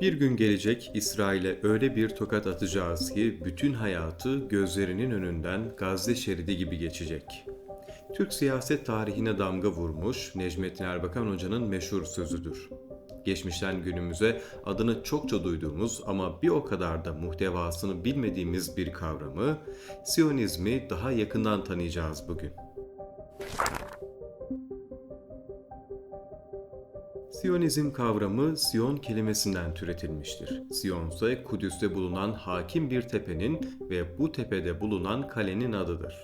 Bir gün gelecek İsrail'e öyle bir tokat atacağız ki bütün hayatı gözlerinin önünden Gazze şeridi gibi geçecek. Türk siyaset tarihine damga vurmuş Necmettin Erbakan Hoca'nın meşhur sözüdür. Geçmişten günümüze adını çokça duyduğumuz ama bir o kadar da muhtevasını bilmediğimiz bir kavramı, Siyonizmi daha yakından tanıyacağız bugün. Siyonizm kavramı Siyon kelimesinden türetilmiştir. Siyon ise Kudüs'te bulunan hakim bir tepenin ve bu tepede bulunan kalenin adıdır.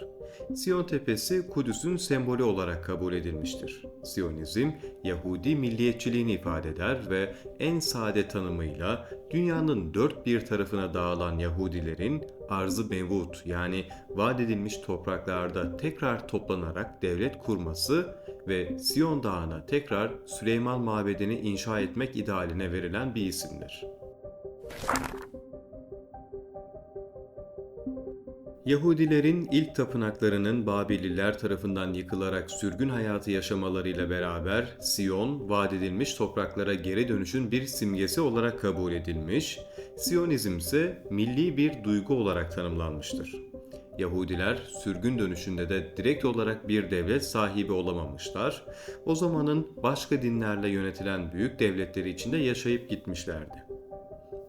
Siyon tepesi Kudüs'ün sembolü olarak kabul edilmiştir. Siyonizm, Yahudi milliyetçiliğini ifade eder ve en sade tanımıyla dünyanın dört bir tarafına dağılan Yahudilerin arzı mevut yani vaat edilmiş topraklarda tekrar toplanarak devlet kurması ve Siyon Dağı'na tekrar Süleyman Mabedi'ni inşa etmek idealine verilen bir isimdir. Yahudilerin ilk tapınaklarının Babililer tarafından yıkılarak sürgün hayatı yaşamalarıyla beraber Siyon, vaat edilmiş topraklara geri dönüşün bir simgesi olarak kabul edilmiş, Siyonizm ise milli bir duygu olarak tanımlanmıştır. Yahudiler sürgün dönüşünde de direkt olarak bir devlet sahibi olamamışlar. O zamanın başka dinlerle yönetilen büyük devletleri içinde yaşayıp gitmişlerdi.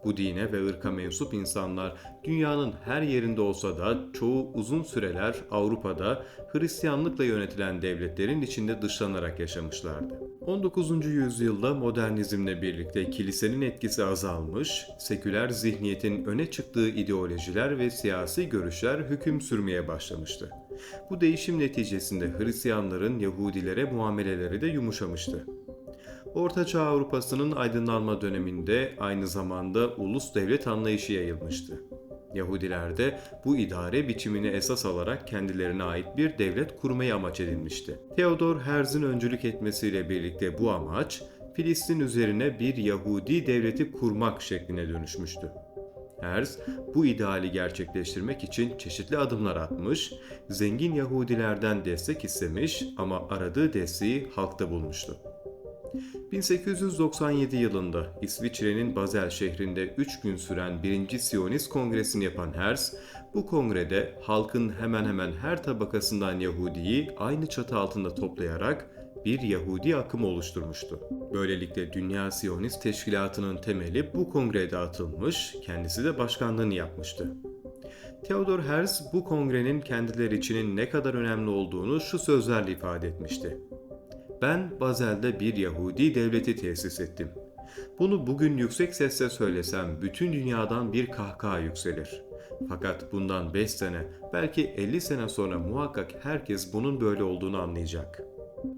Bu dine ve ırka mensup insanlar dünyanın her yerinde olsa da çoğu uzun süreler Avrupa'da Hristiyanlıkla yönetilen devletlerin içinde dışlanarak yaşamışlardı. 19. yüzyılda modernizmle birlikte kilisenin etkisi azalmış, seküler zihniyetin öne çıktığı ideolojiler ve siyasi görüşler hüküm sürmeye başlamıştı. Bu değişim neticesinde Hristiyanların Yahudilere muameleleri de yumuşamıştı. Ortaçağ Avrupa'sının aydınlanma döneminde aynı zamanda ulus devlet anlayışı yayılmıştı. Yahudiler de bu idare biçimini esas alarak kendilerine ait bir devlet kurmayı amaç edinmişti. Theodor Herzl'in öncülük etmesiyle birlikte bu amaç Filistin üzerine bir Yahudi devleti kurmak şekline dönüşmüştü. Herz bu ideali gerçekleştirmek için çeşitli adımlar atmış, zengin Yahudilerden destek istemiş ama aradığı desteği halkta bulmuştu. 1897 yılında İsviçre'nin Basel şehrinde 3 gün süren 1. Siyonist Kongresini yapan Herz, bu kongrede halkın hemen hemen her tabakasından Yahudiyi aynı çatı altında toplayarak bir Yahudi akımı oluşturmuştu. Böylelikle Dünya Siyonist Teşkilatı'nın temeli bu kongrede atılmış, kendisi de başkanlığını yapmıştı. Theodor Herz bu kongrenin kendileri için ne kadar önemli olduğunu şu sözlerle ifade etmişti. Ben Bazel'de bir Yahudi devleti tesis ettim. Bunu bugün yüksek sesle söylesem bütün dünyadan bir kahkaha yükselir. Fakat bundan 5 sene, belki 50 sene sonra muhakkak herkes bunun böyle olduğunu anlayacak.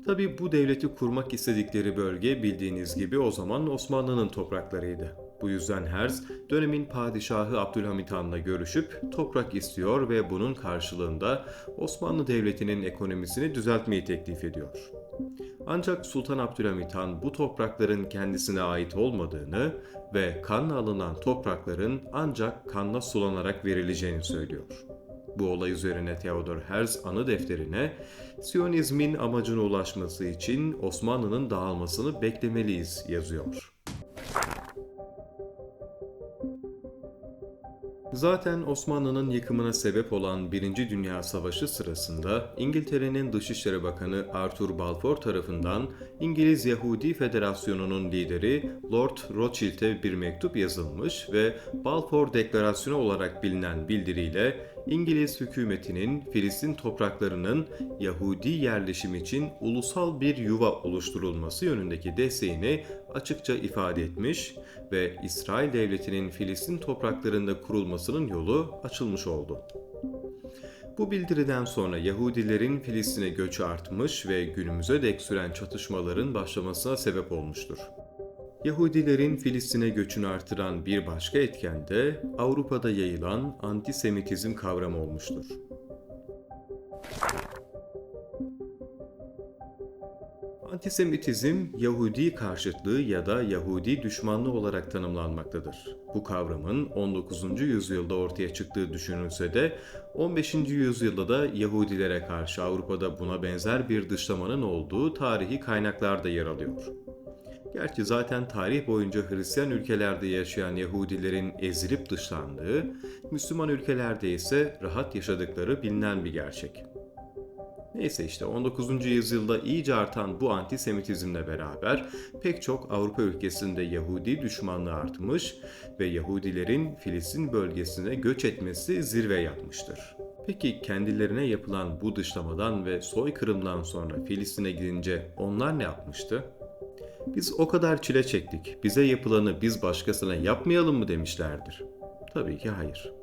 Tabi bu devleti kurmak istedikleri bölge bildiğiniz gibi o zaman Osmanlı'nın topraklarıydı. Bu yüzden Herz dönemin padişahı Abdülhamit Han'la görüşüp toprak istiyor ve bunun karşılığında Osmanlı Devleti'nin ekonomisini düzeltmeyi teklif ediyor. Ancak Sultan Abdülhamit Han bu toprakların kendisine ait olmadığını ve kanla alınan toprakların ancak kanla sulanarak verileceğini söylüyor. Bu olay üzerine Theodor Herz anı defterine Siyonizmin amacına ulaşması için Osmanlı'nın dağılmasını beklemeliyiz yazıyor. Zaten Osmanlı'nın yıkımına sebep olan Birinci Dünya Savaşı sırasında İngiltere'nin Dışişleri Bakanı Arthur Balfour tarafından İngiliz Yahudi Federasyonu'nun lideri Lord Rothschild'e bir mektup yazılmış ve Balfour Deklarasyonu olarak bilinen bildiriyle İngiliz hükümetinin Filistin topraklarının Yahudi yerleşim için ulusal bir yuva oluşturulması yönündeki desteğini açıkça ifade etmiş ve İsrail devletinin Filistin topraklarında kurulmasının yolu açılmış oldu. Bu bildiriden sonra Yahudilerin Filistin'e göçü artmış ve günümüze dek süren çatışmaların başlamasına sebep olmuştur. Yahudilerin Filistin'e göçünü artıran bir başka etken de Avrupa'da yayılan antisemitizm kavramı olmuştur. Antisemitizm, Yahudi karşıtlığı ya da Yahudi düşmanlığı olarak tanımlanmaktadır. Bu kavramın 19. yüzyılda ortaya çıktığı düşünülse de 15. yüzyılda da Yahudilere karşı Avrupa'da buna benzer bir dışlamanın olduğu tarihi kaynaklarda yer alıyor. Gerçi zaten tarih boyunca Hristiyan ülkelerde yaşayan Yahudilerin ezilip dışlandığı, Müslüman ülkelerde ise rahat yaşadıkları bilinen bir gerçek. Neyse işte 19. yüzyılda iyice artan bu antisemitizmle beraber pek çok Avrupa ülkesinde Yahudi düşmanlığı artmış ve Yahudilerin Filistin bölgesine göç etmesi zirve yapmıştır. Peki kendilerine yapılan bu dışlamadan ve soykırımdan sonra Filistin'e gidince onlar ne yapmıştı? Biz o kadar çile çektik, bize yapılanı biz başkasına yapmayalım mı demişlerdir. Tabii ki hayır.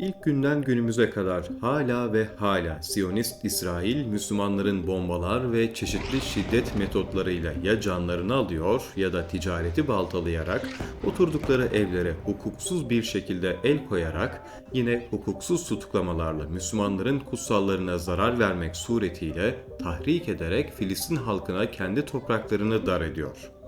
İlk günden günümüze kadar hala ve hala Siyonist İsrail Müslümanların bombalar ve çeşitli şiddet metotlarıyla ya canlarını alıyor ya da ticareti baltalayarak oturdukları evlere hukuksuz bir şekilde el koyarak yine hukuksuz tutuklamalarla Müslümanların kutsallarına zarar vermek suretiyle tahrik ederek Filistin halkına kendi topraklarını dar ediyor.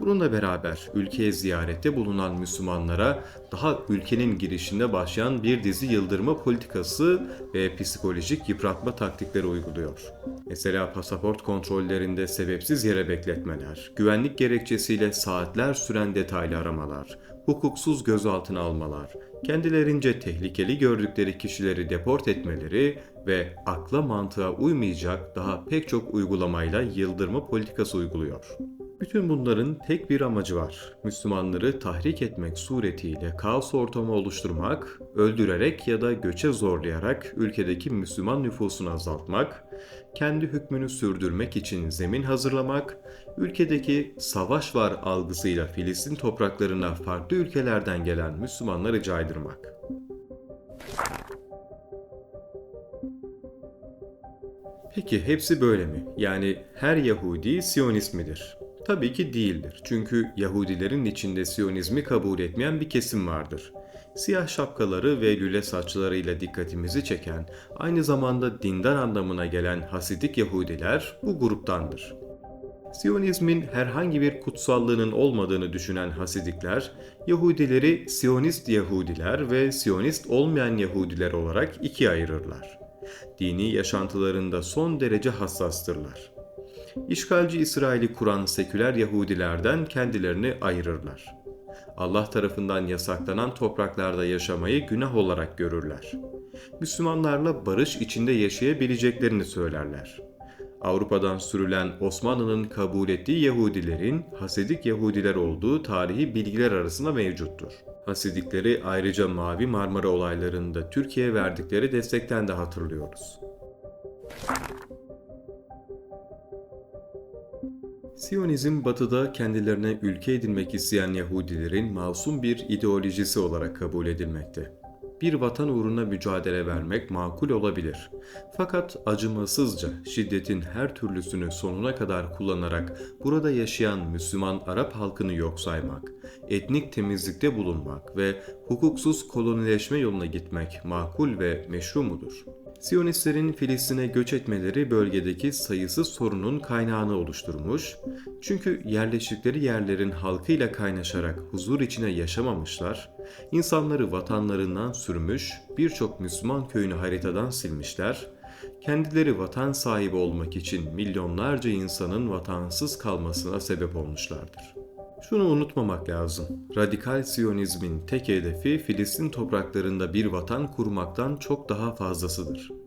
Bununla beraber ülkeye ziyarette bulunan Müslümanlara daha ülkenin girişinde başlayan bir dizi yıldırma politikası ve psikolojik yıpratma taktikleri uyguluyor. Mesela pasaport kontrollerinde sebepsiz yere bekletmeler, güvenlik gerekçesiyle saatler süren detaylı aramalar, hukuksuz gözaltına almalar, kendilerince tehlikeli gördükleri kişileri deport etmeleri ve akla mantığa uymayacak daha pek çok uygulamayla yıldırma politikası uyguluyor. Bütün bunların tek bir amacı var. Müslümanları tahrik etmek suretiyle kaos ortamı oluşturmak, öldürerek ya da göçe zorlayarak ülkedeki Müslüman nüfusunu azaltmak, kendi hükmünü sürdürmek için zemin hazırlamak, ülkedeki savaş var algısıyla Filistin topraklarına farklı ülkelerden gelen Müslümanları caydırmak. Peki hepsi böyle mi? Yani her Yahudi Siyonist midir? Tabii ki değildir. Çünkü Yahudilerin içinde Siyonizmi kabul etmeyen bir kesim vardır. Siyah şapkaları ve lüle saçlarıyla dikkatimizi çeken, aynı zamanda dindar anlamına gelen Hasidik Yahudiler bu gruptandır. Siyonizmin herhangi bir kutsallığının olmadığını düşünen Hasidikler, Yahudileri Siyonist Yahudiler ve Siyonist olmayan Yahudiler olarak ikiye ayırırlar. Dini yaşantılarında son derece hassastırlar işgalci İsrail'i kuran seküler Yahudilerden kendilerini ayırırlar. Allah tarafından yasaklanan topraklarda yaşamayı günah olarak görürler. Müslümanlarla barış içinde yaşayabileceklerini söylerler. Avrupa'dan sürülen Osmanlı'nın kabul ettiği Yahudilerin Hasidik Yahudiler olduğu tarihi bilgiler arasında mevcuttur. Hasidikleri ayrıca Mavi Marmara olaylarında Türkiye'ye verdikleri destekten de hatırlıyoruz. Siyonizm batıda kendilerine ülke edinmek isteyen Yahudilerin masum bir ideolojisi olarak kabul edilmekte. Bir vatan uğruna mücadele vermek makul olabilir. Fakat acımasızca şiddetin her türlüsünü sonuna kadar kullanarak burada yaşayan Müslüman Arap halkını yok saymak, etnik temizlikte bulunmak ve hukuksuz kolonileşme yoluna gitmek makul ve meşru mudur? Siyonistlerin Filistin'e göç etmeleri bölgedeki sayısız sorunun kaynağını oluşturmuş, çünkü yerleştikleri yerlerin halkıyla kaynaşarak huzur içine yaşamamışlar, insanları vatanlarından sürmüş, birçok Müslüman köyünü haritadan silmişler, kendileri vatan sahibi olmak için milyonlarca insanın vatansız kalmasına sebep olmuşlardır. Şunu unutmamak lazım. Radikal Siyonizmin tek hedefi Filistin topraklarında bir vatan kurmaktan çok daha fazlasıdır.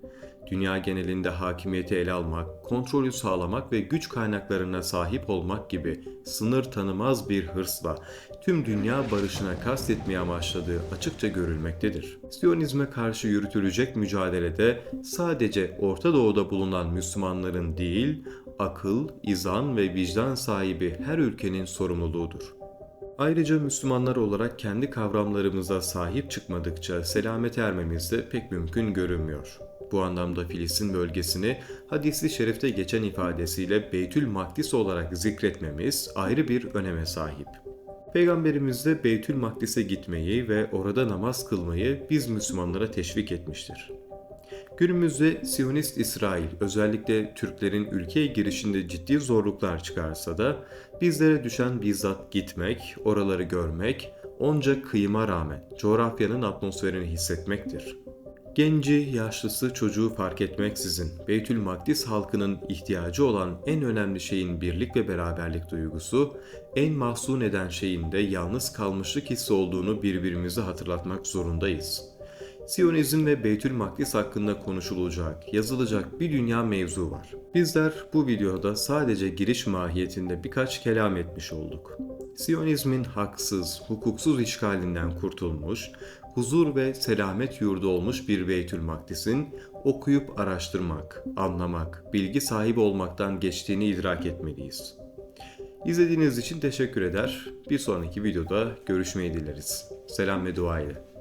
Dünya genelinde hakimiyeti ele almak, kontrolü sağlamak ve güç kaynaklarına sahip olmak gibi sınır tanımaz bir hırsla tüm dünya barışına kastetmeye amaçladığı açıkça görülmektedir. Siyonizme karşı yürütülecek mücadelede sadece Orta Doğu'da bulunan Müslümanların değil, akıl, izan ve vicdan sahibi her ülkenin sorumluluğudur. Ayrıca Müslümanlar olarak kendi kavramlarımıza sahip çıkmadıkça selamete ermemiz de pek mümkün görünmüyor. Bu anlamda Filistin bölgesini hadisi şerifte geçen ifadesiyle Beytül Makdis olarak zikretmemiz ayrı bir öneme sahip. Peygamberimiz de Beytül Makdis'e gitmeyi ve orada namaz kılmayı biz Müslümanlara teşvik etmiştir. Günümüzde Siyonist İsrail özellikle Türklerin ülkeye girişinde ciddi zorluklar çıkarsa da bizlere düşen bizzat gitmek, oraları görmek, onca kıyıma rağmen coğrafyanın atmosferini hissetmektir. Genci, yaşlısı, çocuğu fark etmeksizin Beytül Makdis halkının ihtiyacı olan en önemli şeyin birlik ve beraberlik duygusu, en mahzun eden şeyin de yalnız kalmışlık hissi olduğunu birbirimize hatırlatmak zorundayız. Siyonizm ve Beytül Makdis hakkında konuşulacak, yazılacak bir dünya mevzu var. Bizler bu videoda sadece giriş mahiyetinde birkaç kelam etmiş olduk. Siyonizmin haksız, hukuksuz işgalinden kurtulmuş, huzur ve selamet yurdu olmuş bir Beytül Makdis'in okuyup araştırmak, anlamak, bilgi sahibi olmaktan geçtiğini idrak etmeliyiz. İzlediğiniz için teşekkür eder. Bir sonraki videoda görüşmeyi dileriz. Selam ve dua ile.